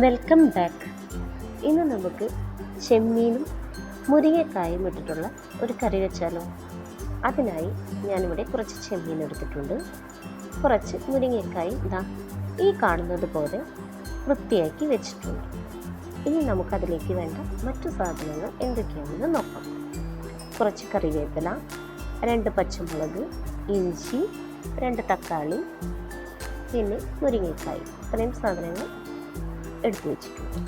Welcome back ഇന്ന് നമുക്ക് ചെമ്മീനും മുരിങ്ങക്കായും ഇട്ടിട്ടുള്ള ഒരു കറി വെച്ചാലോ? അതിനായി ഞാനിവിടെ കുറച്ച് ചെമ്മീൻ എടുത്തിട്ടുണ്ട്. കുറച്ച് മുരിങ്ങക്കായും ഇതാ ഈ കാണുന്നത് പോലെ വൃത്തിയാക്കി വെച്ചിട്ടുണ്ട്. ഇനി നമുക്കതിലേക്ക് വേണ്ട മറ്റു സാധനങ്ങൾ എന്തൊക്കെയാണെന്ന് നോക്കാം. കുറച്ച് കറിവേപ്പില രണ്ട് പച്ചമുളക് ഇഞ്ചി രണ്ട് തക്കാളി പിന്നെ മുരിങ്ങക്കായി. ഇത്രയും സാധനങ്ങൾ എടുത്തു വെച്ചിട്ടുണ്ട്.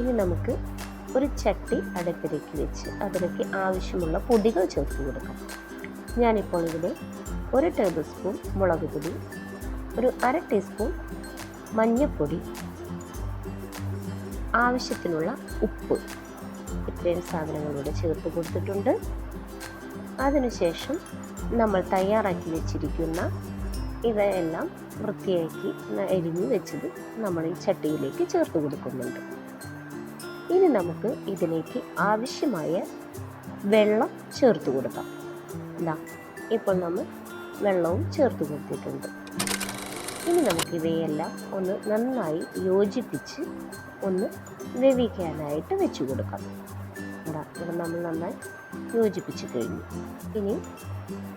ഇനി നമുക്ക് ഒരു ചട്ടി അടുപ്പിലേക്ക് വെച്ച് അതിലേക്ക് ആവശ്യമുള്ള പൊടികൾ ചേർത്ത് കൊടുക്കാം. ഞാനിപ്പോൾ ഇതിൽ ഒരു ടേബിൾ സ്പൂൺ മുളക് പൊടി ഒരു അര ടീസ്പൂൺ മഞ്ഞൾപ്പൊടി ആവശ്യത്തിനുള്ള ഉപ്പ് ഇത്രയും സാധനങ്ങളിവിടെ ചേർത്ത് കൊടുത്തിട്ടുണ്ട്. അതിനുശേഷം നമ്മൾ തയ്യാറാക്കി വെച്ചിരിക്കുന്ന ഇവയെല്ലാം വൃത്തിയാക്കി എരിഞ്ഞു വെച്ചത് നമ്മൾ ഈ ചട്ടിയിലേക്ക് ചേർത്ത് കൊടുക്കുന്നുണ്ട്. ഇനി നമുക്ക് ഇതിലേക്ക് ആവശ്യമായ വെള്ളം ചേർത്ത് കൊടുക്കാം. ഇതാ ഇപ്പോൾ നമ്മൾ വെള്ളവും ചേർത്ത് കൊടുത്തിട്ടുണ്ട്. ഇനി നമുക്ക് ഇവയെല്ലാം ഒന്ന് നന്നായി യോജിപ്പിച്ച് ഒന്ന് വേവിക്കാനായിട്ട് വെച്ച് കൊടുക്കാം. ഇവിടെ നമ്മൾ നന്നായി യോജിപ്പിച്ച് കഴിഞ്ഞു ഇനി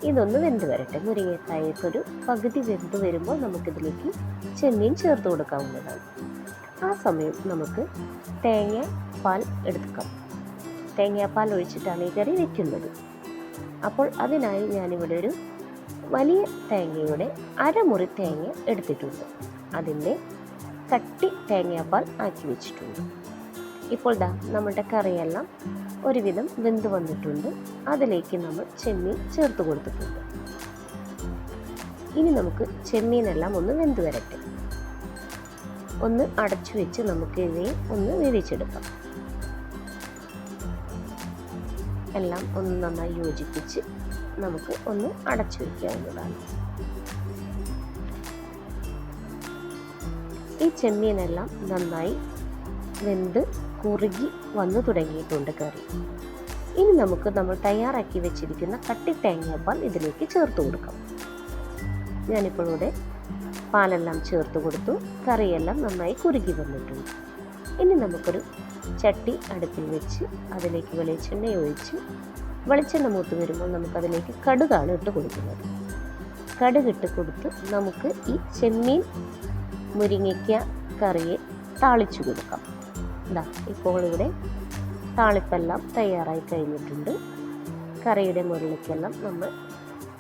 ഇതൊന്ന് വെന്ത് വരട്ടെ മുരിങ്ങക്കായൊക്കെ ഒരു പകുതി വെന്ത് വരുമ്പോൾ നമുക്കിതിലേക്ക് ചെമ്മീൻ ചേർത്ത് കൊടുക്കാവുന്നതാണ്. ആ സമയം നമുക്ക് തേങ്ങ പാൽ എടുക്കാം. തേങ്ങാപ്പാൽ ഒഴിച്ചിട്ടാണ് ഈ കറി വെക്കുന്നത്. അപ്പോൾ അതിനായി ഞാനിവിടെ ഒരു വലിയ തേങ്ങയുടെ അരമുറി തേങ്ങ എടുത്തിട്ടുണ്ട്. അതിന്റെ കട്ടി തേങ്ങാപ്പാൽ ആക്കി വെച്ചിട്ടുണ്ട്. ഇപ്പോൾ ദാ നമ്മുടെ കറിയെല്ലാം ഒരുവിധം വെന്ത് വന്നിട്ടുണ്ട്. അതിലേക്ക് നമ്മൾ ചെമ്മീൻ ചേർത്ത് കൊടുത്തിട്ടുണ്ട്. ഇനി നമുക്ക് ചെമ്മീനെല്ലാം ഒന്ന് വെന്ത് വരട്ടെ. ഒന്ന് അടച്ചു വെച്ച് നമുക്ക് ഇവയെ ഒന്ന് വേവിച്ചെടുക്കാം. എല്ലാം ഒന്ന് നന്നായി യോജിപ്പിച്ച് നമുക്ക് ഒന്ന് അടച്ചു വയ്ക്കാവുന്നതാണ് ഈ ചെമ്മീനെല്ലാം നന്നായി വെന്ത് കുറുകി വന്നു തുടങ്ങിയിട്ടുണ്ട് കറി. ഇനി നമുക്ക് നമ്മൾ തയ്യാറാക്കി വെച്ചിരിക്കുന്ന കട്ടി തേങ്ങാപ്പാൽ ഇതിലേക്ക് ചേർത്ത് കൊടുക്കാം. ഞാനിപ്പോൾ ഇവിടെ പാലെല്ലാം ചേർത്ത് കൊടുത്തു. കറിയെല്ലാം നന്നായി കുറുകി വന്നിട്ടുണ്ട്. ഇനി നമുക്കൊരു ചട്ടി അടുപ്പിൽ വെച്ച് അതിലേക്ക് വെളിച്ചെണ്ണ ഒഴിച്ച് വെളിച്ചെണ്ണ മൂത്ത് വരുമ്പോൾ നമുക്കതിലേക്ക് കടുകാണ് ഇട്ട് കൊടുക്കുന്നത്. കടുകിട്ട് കൊടുത്ത് നമുക്ക് ഈ ചെമ്മീൻ മുരിങ്ങയ്ക്ക കറിയെ താളിച്ചു കൊടുക്കാം. ഇതാ ഇപ്പോൾ ഇവിടെ താളിപ്പെല്ലാം തയ്യാറായി കഴിഞ്ഞിട്ടുണ്ട്. കറിയുടെ മുകളിലേക്കെല്ലാം നമ്മൾ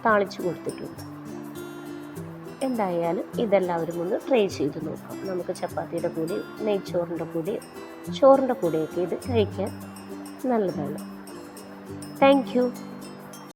താളിച്ചു കൊടുത്തിട്ടുണ്ട്. എന്തായാലും ഇതെല്ലാവരും ഒന്ന് ട്രൈ ചെയ്ത് നോക്കാം. നമുക്ക് ചപ്പാത്തിയുടെ കൂടി നെയ്ച്ചോറിന്റെ കൂടി ചോറിന്റെ കൂടെയൊക്കെ ഇത് കഴിക്കാൻ നല്ലതാണ്. താങ്ക്